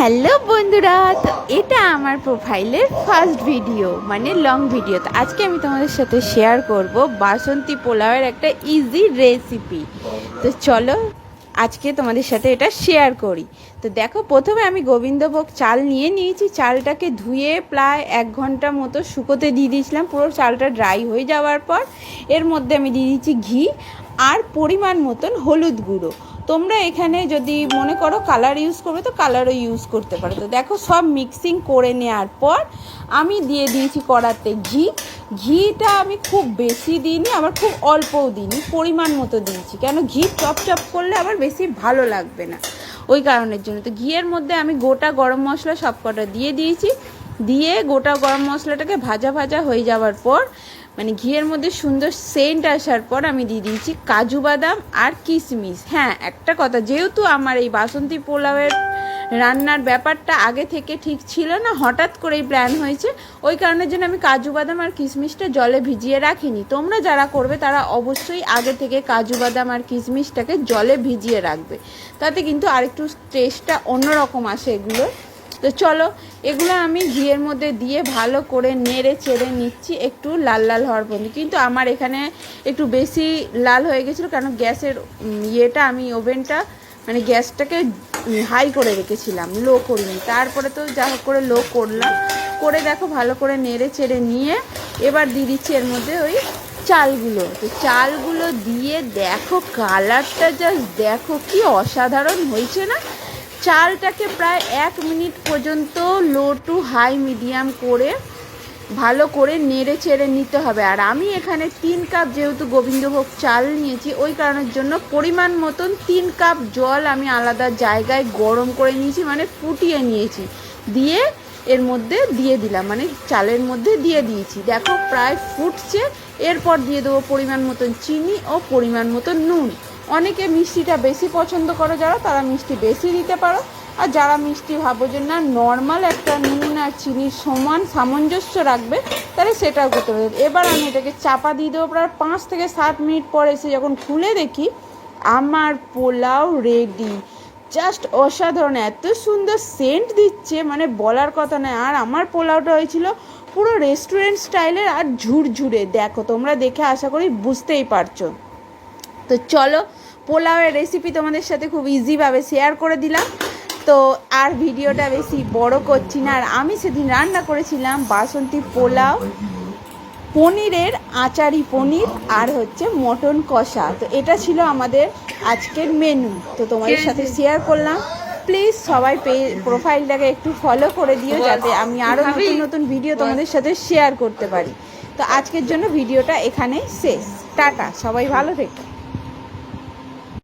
Hello বন্ধুরা, তো এটা আমার প্রোফাইলের ফার্স্ট ভিডিও মানে লং ভিডিও তো আজকে আমি তোমাদের সাথে শেয়ার করব বাসন্তী পোলাওয়ের একটা ইজি রেসিপি তো চলো আজকে তোমাদের সাথে এটা শেয়ার করি। তো দেখো, প্রথমে আমি গোবিন্দভোগ চাল নিয়ে নিয়েছি। চালটাকে ধুয়ে প্রায় এক ঘণ্টা মতো শুকোতে দিয়ে দিয়েছিলাম। পুরো চালটা ড্রাই হয়ে যাওয়ার পর, এর মধ্যে আমি দিয়ে দিয়েছি ঘি আর পরিমাণ মতন হলুদ গুঁড়ো। তোমরা এখানে যদি মনে করো কালার ইউজ করবে, তো কালারও ইউজ করতে পারো। তো দেখো, সব মিক্সিং করে নেওয়ার পর আমি দিয়ে দিয়েছি কড়াতে ঘি। ঘিটা আমি খুব বেশি দিইনি আবার খুব অল্পও দিইনি, পরিমাণ মতো দিয়েছি। কেন? ঘি চপ চপ করলে আবার বেশি ভালো লাগবে না। ওই কারণের জন্য। তো ঘিয়ের মধ্যে আমি গোটা গরম মশলা সব কটা দিয়ে দিয়েছি। দিয়ে গোটা গরম মশলাটাকে ভাজা ভাজা হয়ে যাওয়ার পর মানে ঘিয়ের মধ্যে সুন্দর সেন্ট আসার পর আমি দিয়ে দিয়েছি কাজু বাদাম আর কিশমিশ হ্যাঁ একটা কথা, যেহেতু আমার এই বাসন্তী পোলাওয়ের রান্নার ব্যাপারটা আগে থেকে ঠিক ছিল না, হঠাৎ করেই প্ল্যান হয়েছে, ওই কারণের জন্য আমি কাজু বাদাম আর কিশমিশটা জলে ভিজিয়ে রাখিনি। তোমরা যারা করবে তারা অবশ্যই আগে থেকে কাজু বাদাম আর কিশমিশটাকে জলে ভিজিয়ে রাখবে। তাতে কিন্তু আরেকটু টেস্টটা অন্যরকম আসে এগুলো তো চলো, এগুলো আমি ঘিয়ের মধ্যে দিয়ে ভালো করে নেড়ে চেড়ে নিচ্ছি, একটু লাল লাল হওয়ার পর্যন্ত। কিন্তু আমার এখানে একটু বেশি লাল হয়ে গেছিল, কারণ গ্যাসের ইয়েটা আমি ওভেনটা মানে গ্যাসটাকে হাই করে রেখেছিলাম, লো করিনি। তারপরে তো যা হোক করে লো করলাম, করে দেখো ভালো করে নেড়ে চেড়ে নিয়ে, এবার দিয়ে দিচ্ছি এর মধ্যে ওই চালগুলো। তো চালগুলো দিয়ে দেখো, কালারটা জাস্ট দেখো, কি অসাধারণ হয়েছে না? চালটাকে প্রায় এক মিনিট পর্যন্ত লো টু হাই মিডিয়াম করে ভালো করে নেড়ে চেড়ে নিতে হবে। আর আমি এখানে তিন কাপ যেহেতু গোবিন্দভোগ চাল নিয়েছি, ওই কারণের জন্য পরিমাণ মতন তিন কাপ জল আমি আলাদা জায়গায় গরম করে নিয়েছি মানে ফুটিয়ে নিয়েছি। দিয়ে এর মধ্যে দিয়ে দিলাম মানে চালের মধ্যে দিয়ে দিয়েছি। দেখো প্রায় ফুটছে, এরপর দিয়ে দেবো পরিমাণ মতন চিনি ও পরিমাণ মতন নুন। অনেকে মিষ্টিটা বেশি পছন্দ করো যারা, তারা মিষ্টি বেশি দিতে পারো। আর যারা মিষ্টি ভাবো যে না নর্মাল একটা নুন আর চিনির সমান সামঞ্জস্য রাখবে, তাহলে সেটাও করতে পারবে এবার আমি এটাকে চাপা দিয়ে দেবো। প্রায় পাঁচ থেকে সাত মিনিট পরে এসে যখন খুলে দেখি, আমার পোলাও রেডি জাস্ট অসাধারণ, এত সুন্দর সেন্ট দিচ্ছে মানে বলার কথা নয়। আর আমার পোলাওটা হয়েছিল পুরো রেস্টুরেন্ট স্টাইলের আর ঝুরঝুরে। দেখো, তোমরা দেখে আশা করি বুঝতেই পারছ। তো চলো পোলাওয়ের রেসিপি তোমাদের সাথে খুব ইজিভাবে শেয়ার করে দিলাম। তো আর ভিডিওটা বেশি বড় করছি না। আর আমি সেদিন রান্না করেছিলাম বাসন্তী পোলাও পনিরের আচারি পনির আর হচ্ছে মটন কষা। তো এটা ছিল আমাদের আজকের মেনু তো তোমাদের সাথে শেয়ার করলাম। প্লিজ সবাই পে প্রোফাইলটাকে একটু ফলো করে দিও যাতে আমি আরও নতুন নতুন ভিডিও তোমাদের সাথে শেয়ার করতে পারি। তো আজকের জন্য ভিডিওটা এখানেই শেষ। টাটা সবাই ভালো থেকো।